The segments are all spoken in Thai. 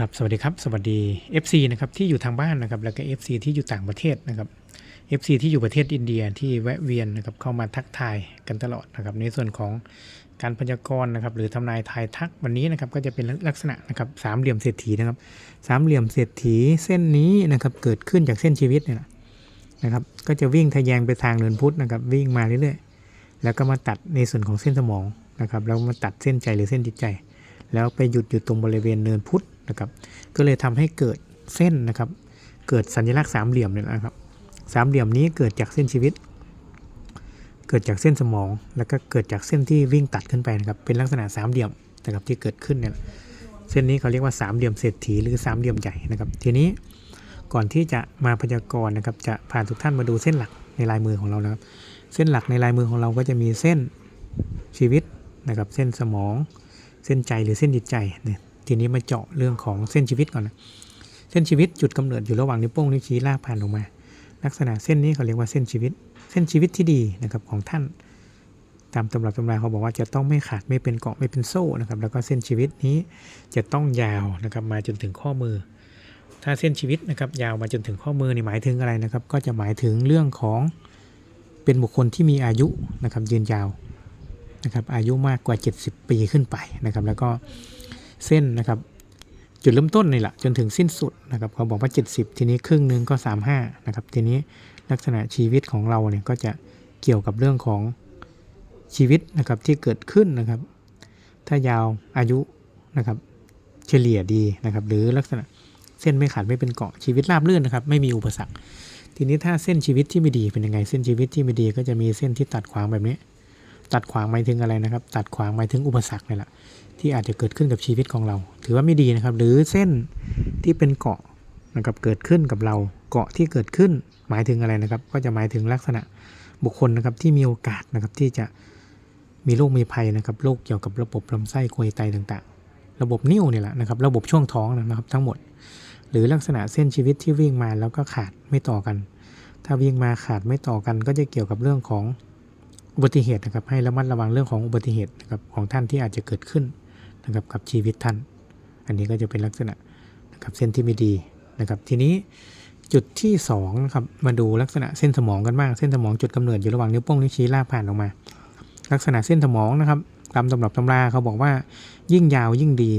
ครับสวัสดีครับสวัสดี FC นะครับที่อยู่ทางบ้านนะครับแล้วก็ FC ที่อยู่ต่างประเทศนะครับ FC ที่อยู่ประเทศอินเดียที่แวะเวียนนะครับเข้ามาทักทายกันตลอดนะครับ ในส่วนของการพยากรณ์นะครับหรือทำนายทายทักวันนี้นะครับก็จะเป็นลักษณะนะครับสามเหลี่ยมเศรษฐีนะครับสามเหลี่ยมเศรษฐีเส้นนี้นะครับเกิดขึ้นจากเส้นชีวิตเนี่ยนะครับก็จะวิ่งทะแยงไปทางเนินพุทธนะครับวิ่งมาเรื่อยๆ แล้วก็มาตัดในส่วนของเส้นสมองนะครับแล้วมาตัดเส้นใจหรือเส้นจิตใจ แล้วไปหยุดอยู่ตรงบริเวณเนินพุทธ นะครับ ก็เลยทำให้เกิดเส้นนะครับ เกิดสัญลักษณ์สามเหลี่ยมเนี่ยนะครับ สามเหลี่ยมนี้เกิดจากเส้นชีวิต เกิดจากเส้นสมอง แล้วก็เกิดจากเส้นที่วิ่งตัดขึ้นไปนะครับ เป็นลักษณะสามเหลี่ยมนะครับที่เกิดขึ้นเนี่ย เส้นนี้เขาเรียกว่าสามเหลี่ยมเศรษฐีหรือสามเหลี่ยมใหญ่นะครับ ทีนี้ก่อนที่จะมาพยากรณ์นะครับ จะพาทุกท่านมาดูเส้นหลักในลายมือของเรานะครับ เส้นหลักในลายมือของเราก็จะมีเส้นชีวิตนะครับ เส้นสมอง เส้นใจหรือเส้นจิตใจเนี่ย ทีนี้มาเจาะเรื่องของเส้นชีวิตก่อนนะเส้นชีวิตจุดกำเนิดอยู่ระหว่างนิ้วโป้งนิ้วชี้ลากผ่านลงมา ลักษณะเส้นนี้เขาเรียกว่าเส้นชีวิต เส้นชีวิตที่ดีนะครับของท่าน ตามตำรับตำราเขาบอกว่าจะต้องไม่ขาดไม่เป็นเกาะไม่เป็นโซ่นะครับแล้วก็เส้นชีวิตนี้จะต้องยาวนะครับมาจนถึงข้อมือ ถ้าเส้นชีวิตนะครับยาวมาจนถึงข้อมือนี่หมายถึงอะไรนะครับ ก็จะหมายถึงเรื่องของเป็นบุคคลที่มีอายุนะครับยืนยาวนะครับอายุมากกว่า 70 ปีขึ้นไปนะครับแล้วก็ เส้นนะครับ จุดเริ่มต้นนี่แหละจนถึงสิ้นสุดนะครับเขาบอกว่า 70 ทีนี้ครึ่งหนึ่งก็ 35นะครับทีนี้ลักษณะชีวิตของเราเนี่ยก็จะเกี่ยวกับเรื่องของชีวิตนะครับที่เกิดขึ้นนะครับ ถ้ายาวอายุนะครับเฉลี่ยดีนะครับ หรือลักษณะเส้นไม่ขาดไม่เป็นเกาะชีวิตราบเรื่อนนะครับ ไม่มีอุปสรรค ทีนี้ถ้าเส้นชีวิตที่ไม่ดีเป็นยังไง เส้นชีวิตที่ไม่ดีก็จะมีเส้นที่ตัดขวางแบบนี้ ตัดขวางหมายถึงอะไรนะครับ ตัดขวางหมายถึงอุปสรรคนี่แหละที่อาจจะเกิดขึ้นกับชีวิตของเรา ถือว่าไม่ดีนะครับ หรือเส้นที่เป็นเกาะนะครับเกิดขึ้นกับเราเกาะที่เกิดขึ้นหมายถึงอะไรนะครับ ก็จะหมายถึงลักษณะบุคคลนะครับที่มีโอกาสนะครับที่จะมีโรคมีภัยนะครับโรคเกี่ยวกับระบบลำไส้กลวยไตต่างๆ ระบบนิ่วเนี่ยแหละนะครับ ระบบช่วงท้องนะครับทั้งหมด หรือลักษณะเส้นชีวิตที่วิ่งมาแล้วก็ขาดไม่ต่อกัน ถ้าวิ่งมาขาดไม่ต่อกันก็จะเกี่ยวกับเรื่องของ อุบัติเหตุนะครับให้ระมัดระวังเรื่องของอุบัติเหตุนะครับของท่านที่อาจจะเกิดขึ้นนะครับกับชีวิตท่าน อันนี้ก็จะเป็นลักษณะนะครับเส้นที่ไม่ดีนะครับ ทีนี้จุดที่2นะครับมาดูลักษณะเส้นสมองกันบ้างเส้นสมองจุดกำเนิดอยู่ระหว่างนิ้วโป้งนิ้วชี้ลากผ่านออกมา ลักษณะเส้นสมองนะครับตามตำรับตำราเขาบอกว่ายิ่งยาวยิ่งดี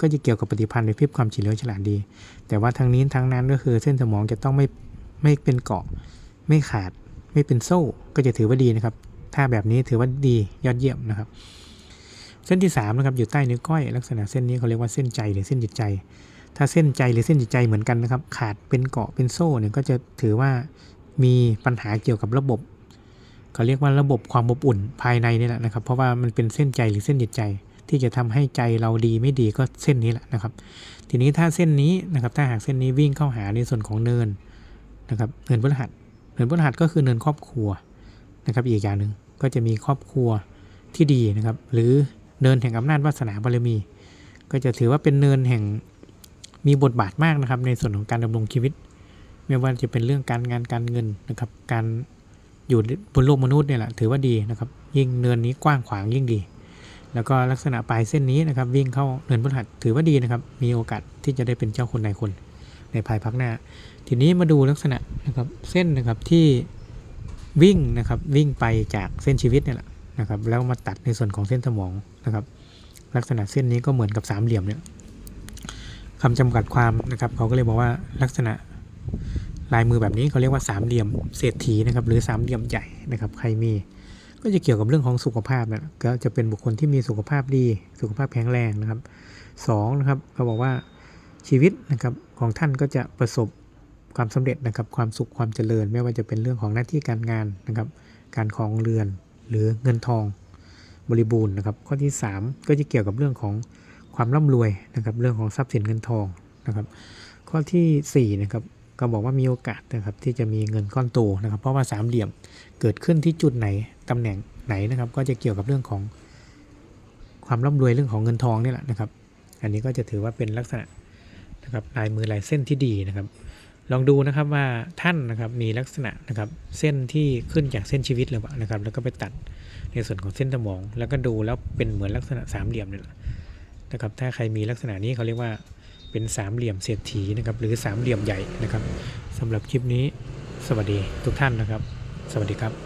ก็จะเกี่ยวกับปฏิพันธ์ในพิบความเฉลียวฉลาดดี แต่ว่าทางนี้ทั้งนั้นก็คือเส้นสมองจะต้องไม่ไม่เป็นเกาะไม่ขาด ไม่เป็นโซ่ก็จะถือว่าดีนะครับ ถ้าแบบนี้ถือว่าดียอดเยี่ยมนะครับ เส้นที่3นะครับอยู่ใต้นิ้วก้อยลักษณะเส้นนี้เขาเรียกว่าเส้นใจหรือเส้นจิตใจ ถ้าเส้นใจหรือเส้นจิตใจเหมือนกันนะครับ ขาดเป็นเกาะเป็นโซ่เนี่ยก็จะถือว่ามีปัญหาเกี่ยวกับระบบเขาเรียกว่าระบบความอบอุ่นภายในนี่แหละนะครับ เพราะว่ามันเป็นเส้นใจหรือเส้นจิตใจ ที่จะทำให้ใจเราดีไม่ดีก็เส้นนี้แหละนะครับ ทีนี้ถ้าเส้นนี้นะครับ ถ้าหากเส้นนี้วิ่งเข้าหาในส่วนของเนินนะครับ เนินพฤหัสเนินพฤหัสก็คือเนินครอบครัวนะครับ อีกอย่างหนึ่ง ก็จะมีครอบครัวที่ดีนะครับ หรือเนินแห่งอำนาจวาสนาบารมี ก็จะถือว่าเป็นเนินแห่งมีบทบาทมากนะครับ ในส่วนของการดำรงชีวิต ไม่ว่าจะเป็นเรื่องการงานการเงินนะครับ การอยู่บนโลกมนุษย์เนี่ยแหละถือว่าดีนะครับ ยิ่งเนินนี้กว้างขวางยิ่งดี แล้วก็ลักษณะปลายเส้นนี้นะครับ วิ่งเข้าเนินพฤหัสถือว่าดีนะครับ มีโอกาสที่จะได้เป็นเจ้าคนนายคน ในภายภาคหน้า ทีนี้มาดูลักษณะนะครับเส้นนะครับที่ วิ่งนะครับวิ่งไปจากเส้นชีวิตเนี่ยแหละนะครับแล้วมาตัดในส่วนของเส้นสมองนะครับ ลักษณะเส้นนี้ก็เหมือนกับสามเหลี่ยมเนี่ยคำจำกัดความนะครับ เขาก็เลยบอกว่าลักษณะลายมือแบบนี้เขาเรียกว่าสามเหลี่ยมเศรษฐีนะครับ หรือสามเหลี่ยมใหญ่นะครับ ใครมีก็จะเกี่ยวกับเรื่องของสุขภาพนะก็จะเป็นบุคคลที่มีสุขภาพดี สุขภาพแข็งแรงนะครับสองนะครับเขาบอกว่าชีวิตนะครับของท่านก็จะประสบ ความสำเร็จนะครับ ความสุขความเจริญ ไม่ว่าจะเป็นเรื่องของหน้าที่การงานนะครับ การครองเรือนหรือเงินทองบริบูรณ์นะครับ ข้อที่ 3 ก็จะเกี่ยวกับเรื่องของความร่ำรวยนะครับ เรื่องของทรัพย์สินเงินทองนะครับ ข้อที่4นะครับก็บอกว่ามีโอกาสนะครับที่จะมีเงินก้อนโตนะครับ เพราะว่าสามเหลี่ยมเกิดขึ้นที่จุดไหนตำแหน่งไหนนะครับ ก็จะเกี่ยวกับเรื่องของความร่ำรวยเรื่องของเงินทองนี่แหละนะครับ อันนี้ก็จะถือว่าเป็นลักษณะนะครับลายมือลายเส้นที่ดีนะครับ ลองดูนะครับว่าท่านนะครับมีลักษณะนะครับเส้นที่ขึ้นจากเส้นชีวิตหรือเปล่านะครับ แล้วก็ไปตัดในส่วนของเส้นสมอง แล้วก็ดูแล้วเป็นเหมือนลักษณะสามเหลี่ยมนี่แหละนะครับถ้าใครมีลักษณะนี้เขาเรียกว่าเป็นสามเหลี่ยมเศรษฐีนะครับหรือสามเหลี่ยมใหญ่นะครับสำหรับคลิปนี้ สวัสดีทุกท่านนะครับ สวัสดีครับ